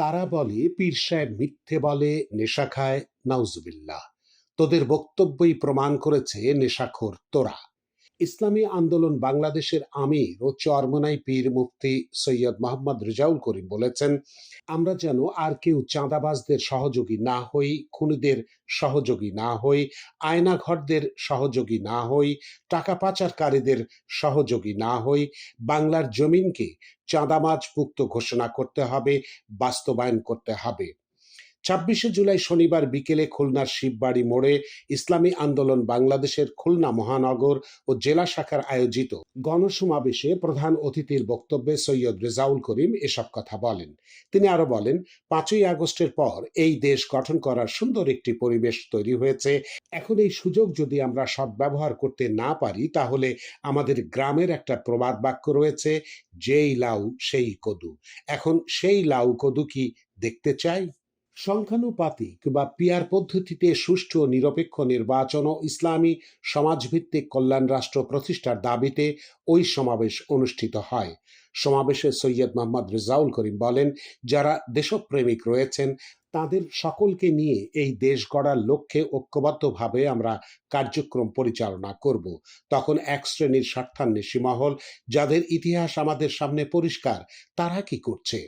তারা বলে, পীর সাহেব মিথ্যে বলে, নেশা খায় নাউজবিল্লা তোদের বক্তব্যই প্রমাণ করেছে, নেশাখোর তোরা। ইসলামী আন্দোলন বাংলাদেশের আমির ও চরমনাই পীর মুফতি সৈয়দ মোহাম্মদ রেজাউল করিম বলেছেন, আমরা যেন আর কেউ চাঁদাবাজদের সহযোগী না হই, খুনিদের সহযোগী না হই, আয়নাঘরদের সহযোগী না হই, টাকা পাচারকারীদের সহযোগী না হই, বাংলার জমিনকে চাঁদামাজ মুক্ত ঘোষণা করতে হবে, বাস্তবায়ন করতে হবে। ছাব্বিশে জুলাই শনিবার বিকেলে খুলনার শিববাড়ি মোড়ে ইসলামী আন্দোলন বাংলাদেশের খুলনা মহানগর ও জেলা শাখার আয়োজিত গণসমাবেশে প্রধান অতিথির বক্তব্যে সৈয়দ রেজাউল করিম এসব কথা বলেন। তিনি আরও বলেন, পাঁচই আগস্টের পর এই দেশ গঠন করার সুন্দর একটি পরিবেশ তৈরি হয়েছে। এখন এই সুযোগ যদি আমরা সদ্ব্যবহার করতে না পারি, তাহলে আমাদের গ্রামের একটা প্রবাদ বাক্য রয়েছে, যেই লাউ সেই কদু। এখন সেই লাউ কদু কি দেখতে চাই? সংখ্যানুপাতিক বা পিয়ার পদ্ধতিতে সুষ্ঠু ও নিরপেক্ষ নির্বাচন ও ইসলামী সমাজভিত্তিক কল্যাণ রাষ্ট্র প্রতিষ্ঠার দাবিতে ওই সমাবেশ অনুষ্ঠিত হয়। সমাবেশে সৈয়দ মোহাম্মদ রেজাউল করিম বলেন, যারা দেশপ্রেমিক রয়েছেন, তাদের সকলকে নিয়ে এই দেশ গড়ার লক্ষ্যে ঐক্যবদ্ধভাবে আমরা কার্যক্রম পরিচালনা করব। তখন এক শ্রেণির স্বার্থান্বেষী মহল, যাদের ইতিহাস আমাদের সামনে পরিষ্কার, তারা কি করছে?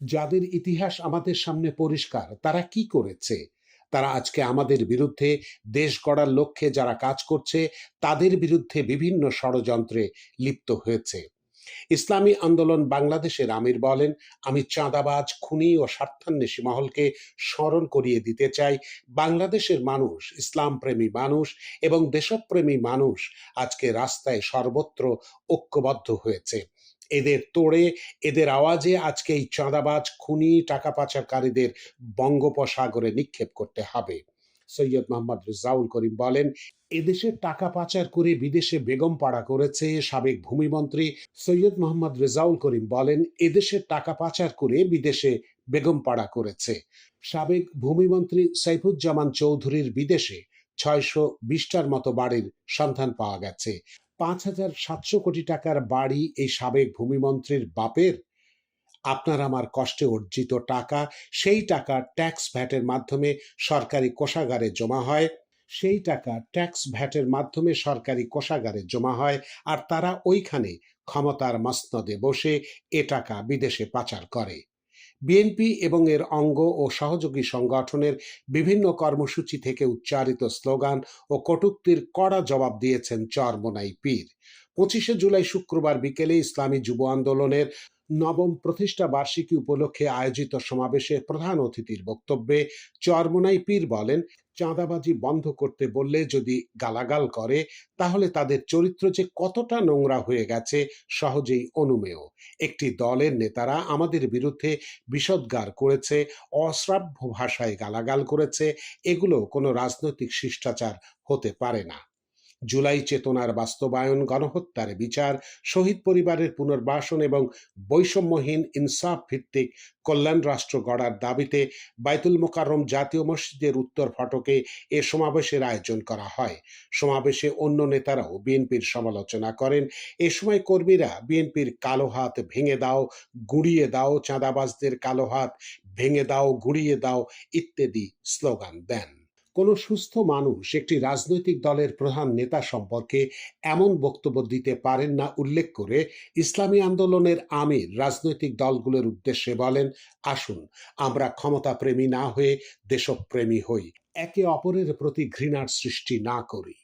যাদের ইতিহাস আমাদের সামনে পরিষ্কার, তারা কি করেছে? তারা আজকে আমাদের বিরুদ্ধে দেশ গড়ার লক্ষ্যে যারা কাজ করছে, তাদের বিরুদ্ধে বিভিন্ন ষড়যন্ত্রে লিপ্ত হয়েছে। ইসলামী আন্দোলন বাংলাদেশের আমির বলেন, আমি চাঁদাবাজ, খুনি ও স্বার্থান্বেষী মহলকে স্মরণ করিয়ে দিতে চাই। বাংলাদেশের মানুষ ইসলাম প্রেমী মানুষ এবং দেশপ্রেমী মানুষ আজকে রাস্তায় সর্বত্র ঐক্যবদ্ধ হয়েছে। এদের তোড়ে, এদের আওয়াজে আজকে এই চাঁদাবাজ খুনি টাকা পাচারকারীদের বঙ্গোপসাগরে নিক্ষেপ করতে হবে। সৈয়দ মোহাম্মদ রেজাউল করিম বলেন এদেশের টাকা পাচার করে বিদেশে বেগম পাড়া করেছে সাবেক ভূমিমন্ত্রী সৈয়দ মোহাম্মদ রেজাউল করিম বলেন এদেশের টাকা পাচার করে বিদেশে বেগম পাড়া করেছে। সাবেক ভূমিমন্ত্রী সাইফুজ্জামান চৌধুরীর বিদেশে ছয়শো বিশটার মতো বাড়ির সন্ধান পাওয়া গেছে। পাঁচ হাজার সাতশো কোটি টাকার বাড়ি এই সাবেক ভূমিমন্ত্রীর বাপের। আপনার আমার কষ্টে অর্জিত টাকা, সেই টাকা ট্যাক্স ভ্যাটের মাধ্যমে সরকারি কোষাগারে জমা হয়, সেই টাকা ট্যাক্স ভ্যাটের মাধ্যমে সরকারি কোষাগারে জমা হয়, আর তারা ওইখানে ক্ষমতার মসনদে বসে এ টাকা বিদেশে পাচার করে। বিএনপি এবং এর অঙ্গ ও সহযোগী সংগঠনের বিভিন্ন কর্মসূচি থেকে উচ্চারিত স্লোগান ও কটুক্তির কড়া জবাব দিয়েছেন চরমোনাই পীর। পঁচিশে জুলাই শুক্রবার বিকেলে ইসলামী যুব আন্দোলনের নবম প্রতিষ্ঠা বার্ষিকী উপলক্ষে আয়োজিত সমাবেশে প্রধান অতিথির বক্তব্যে চরমোনাই পীর বলেন, চাঁদাবাজি বন্ধ করতে বললে যদি গালাগাল করে, তাহলে তাদের চরিত্র যে কতটা নোংরা হয়ে গেছে, সহজেই অনুমেয়। একটি দলের নেতারা আমাদের বিরুদ্ধে বিষদগার করেছে, অশ্রাব্য ভাষায় গালাগাল করেছে, এগুলো কোনো রাজনৈতিক শিষ্টাচার হতে পারে না। জুলাই চেতনার বাস্তবায়ন, গণহত্যার বিচার, শহীদ পরিবারের পুনর্বাসন এবং বৈষম্যহীন ইনসাফ ভিত্তিক কল্যাণ রাষ্ট্র গড়ার দাবিতে বাইতুল মোকাররম জাতীয় মসজিদের উত্তর ফটকে এ সমাবেশের আয়োজন করা হয়। সমাবেশে অন্য নেতারাও বিএনপির সমালোচনা করেন। এ সময় কর্মীরা বিএনপির কালো হাত ভেঙে দাও, গুড়িয়ে দাও, চাঁদাবাজদের কালো হাত ভেঙে দাও, গুড়িয়ে দাও ইত্যাদি স্লোগান দেন। কোনো সুস্থ মানুষ একটি রাজনৈতিক দলের প্রধান নেতা সম্পর্কে এমন বক্তব্য দিতে পারেন না উল্লেখ করে ইসলামী আন্দোলনের আমির রাজনৈতিক দলগুলোর উদ্দেশ্যে বলেন, আসুন, আমরা ক্ষমতাপ্রেমী না হয়ে দেশপ্রেমী হই। একে অপরের প্রতি ঘৃণার সৃষ্টি না করি।